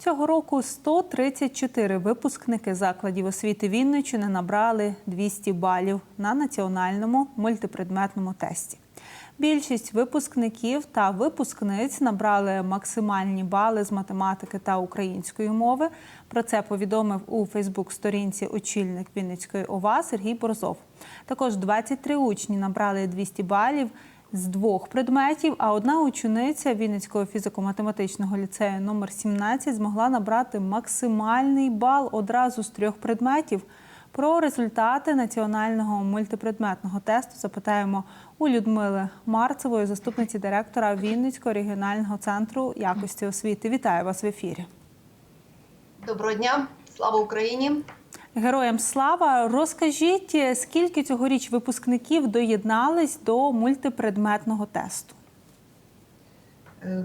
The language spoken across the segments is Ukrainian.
Цього року 134 випускники закладів освіти Вінниччини набрали 200 балів на національному мультипредметному тесті. Більшість випускників та випускниць набрали максимальні бали з математики та української мови. Про це повідомив у Фейсбук-сторінці очільник Вінницької ОВА Сергій Борзов. Також 23 учні набрали 200 балів з двох предметів, а одна учениця Вінницького фізико-математичного ліцею номер 17 змогла набрати максимальний бал одразу з трьох предметів. Про результати національного мультипредметного тесту запитаємо у Людмили Марцевої, заступниці директора Вінницького регіонального центру якості освіти. Вітаю вас в ефірі. Доброго дня, слава Україні! Героям слава! Розкажіть, скільки цьогоріч випускників доєднались до мультипредметного тесту? Е,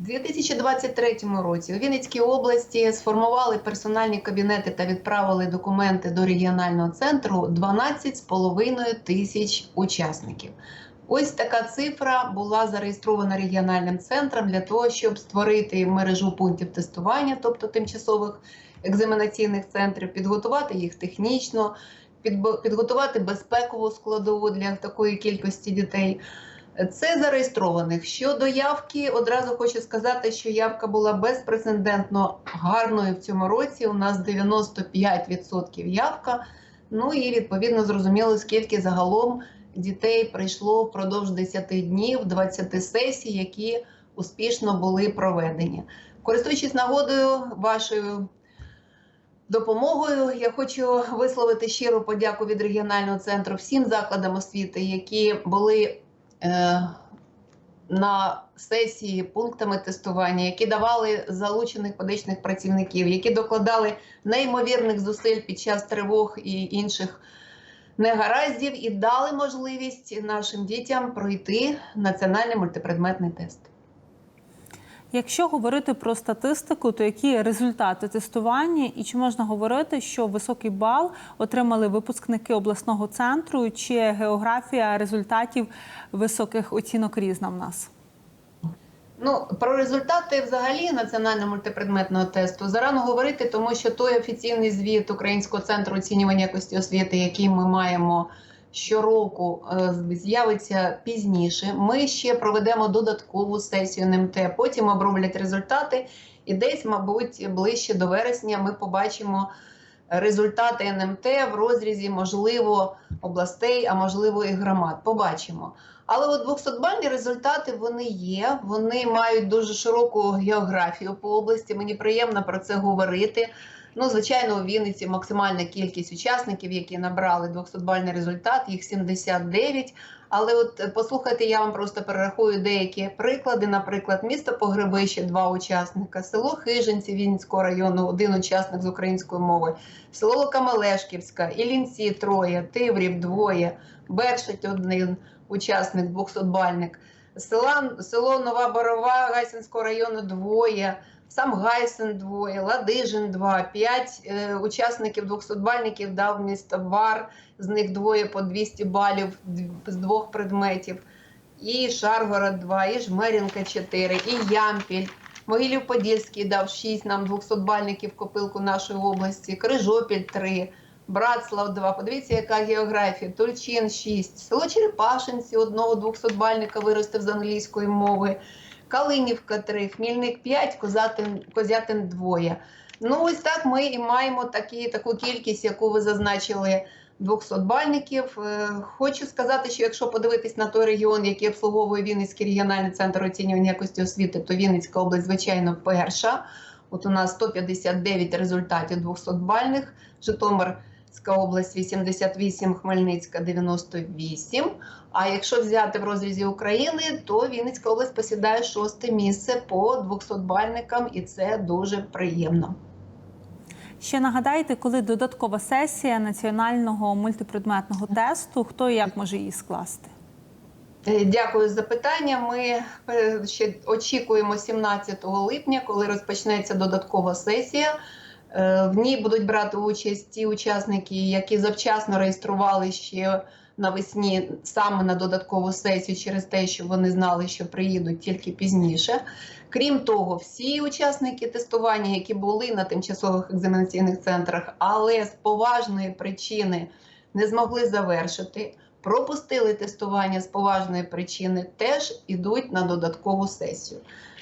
У 2023 році у Вінницькій області сформували персональні кабінети та відправили документи до регіонального центру 12,5 тисяч учасників. Ось така цифра була зареєстрована регіональним центром для того, щоб створити мережу пунктів тестування, тобто тимчасових екзаменаційних центрів, підготувати їх технічно, підготувати безпекову складову для такої кількості дітей. Це зареєстрованих. Щодо явки, одразу хочу сказати, що явка була безпрецедентно гарною в цьому році. У нас 95% явка. Ну і відповідно зрозуміло, скільки загалом дітей прийшло впродовж 10 днів, 20 сесій, які успішно були проведені. Користуючись нагодою вашою допомогою, я хочу висловити щиру подяку від регіонального центру всім закладам освіти, які були е, на сесії пунктами тестування, які давали залучених медичних працівників, які докладали неймовірних зусиль під час тривог і інших негараздів, і дали можливість нашим дітям пройти національний мультипредметний тест. Якщо говорити про статистику, то які результати тестування і чи можна говорити, що високий бал отримали випускники обласного центру, чи географія результатів високих оцінок різна в нас? Ну, про результати взагалі національного мультипредметного тесту зарано говорити, тому що той офіційний звіт Українського центру оцінювання якості освіти, який ми маємо щороку, е, з'явиться пізніше. Ми ще проведемо додаткову сесію НМТ, потім оброблять результати, і десь, мабуть, ближче до вересня ми побачимо результати НМТ в розрізі, можливо, областей, а можливо і громад. Побачимо. Але от 200-бальні результати вони є. Вони мають дуже широку географію по області. Мені приємно про це говорити. Ну, звичайно, у Вінниці максимальна кількість учасників, які набрали 200-бальний результат, їх 79. Але от е, послухайте, я вам просто перерахую деякі приклади. Наприклад, місто Погребище, два учасника, село Хижинці Вінницького району, один учасник з української мови, село Локамелешківська, Ілінці троє, Тиврів двоє, Бершить один учасник 200-бальник, села, село Нова Борова Гайсинського району двоє. Сам Гайсен двоє, Ладижин два, п'ять е, учасників 200-бальників дав місто Бар, з них двоє по 200 балів з двох предметів. І Шаргород 2, і Жмерінка 4, і Ямпіль. Могилів-Подільський дав 6 нам 200-бальників копилку нашої області, Крижопіль 3, Братслав 2. Подивіться, яка географія. Тульчин 6, село Черепашинці одного 200-бальника виростив з англійської мови. Калинівка 3, Хмільник 5, Козятин, Козятин 2. Ну, ось так ми і маємо такі, таку кількість, яку ви зазначили, 200-бальників. Е, Хочу сказати, що якщо подивитись на той регіон, який обслуговує Вінницький регіональний центр оцінювання якості освіти, то Вінницька область, звичайно, перша. От у нас 159 результатів 200-бальних, Житомирська область 88, Хмельницька 98. А якщо взяти в розрізі України, то Вінницька область посідає шосте місце по 200-бальникам, і це дуже приємно. Ще нагадайте, коли додаткова сесія національного мультипредметного тесту, хто і як може її скласти? Е, Дякую за питання. Ми е, ще очікуємо 17 липня, коли розпочнеться додаткова сесія. Е, В ній будуть брати участь ті учасники, які завчасно реєстрували ще навесні саме на додаткову сесію через те, що вони знали, що приїдуть тільки пізніше. Крім того, всі учасники тестування, які були на тимчасових екзаменаційних центрах, але з поважної причини не змогли завершити, пропустили тестування з поважної причини, теж ідуть на додаткову сесію.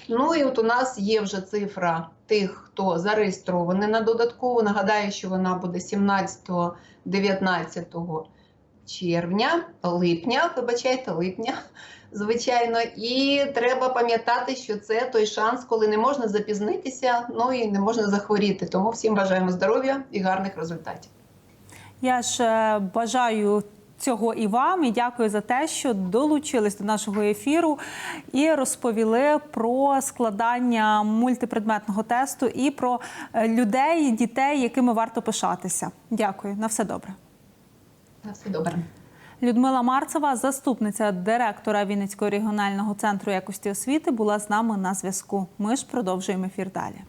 Ну і от у нас є вже цифра тих, хто зареєстрований на додаткову. Нагадаю, що вона буде 17-19 червня, липня, вибачайте, липня, звичайно. І треба пам'ятати, що це той шанс, коли не можна запізнитися, ну і не можна захворіти. Тому всім бажаємо здоров'я і гарних результатів. Я ж е, бажаю цього і вам, і дякую за те, що долучились до нашого ефіру і розповіли про складання мультипредметного тесту і про е, людей, дітей, якими варто пишатися. Дякую, на все добре. На все добре. Людмила Марцева, заступниця директора Вінницького регіонального центру якості освіти, була з нами на зв'язку. Ми ж продовжуємо ефір далі.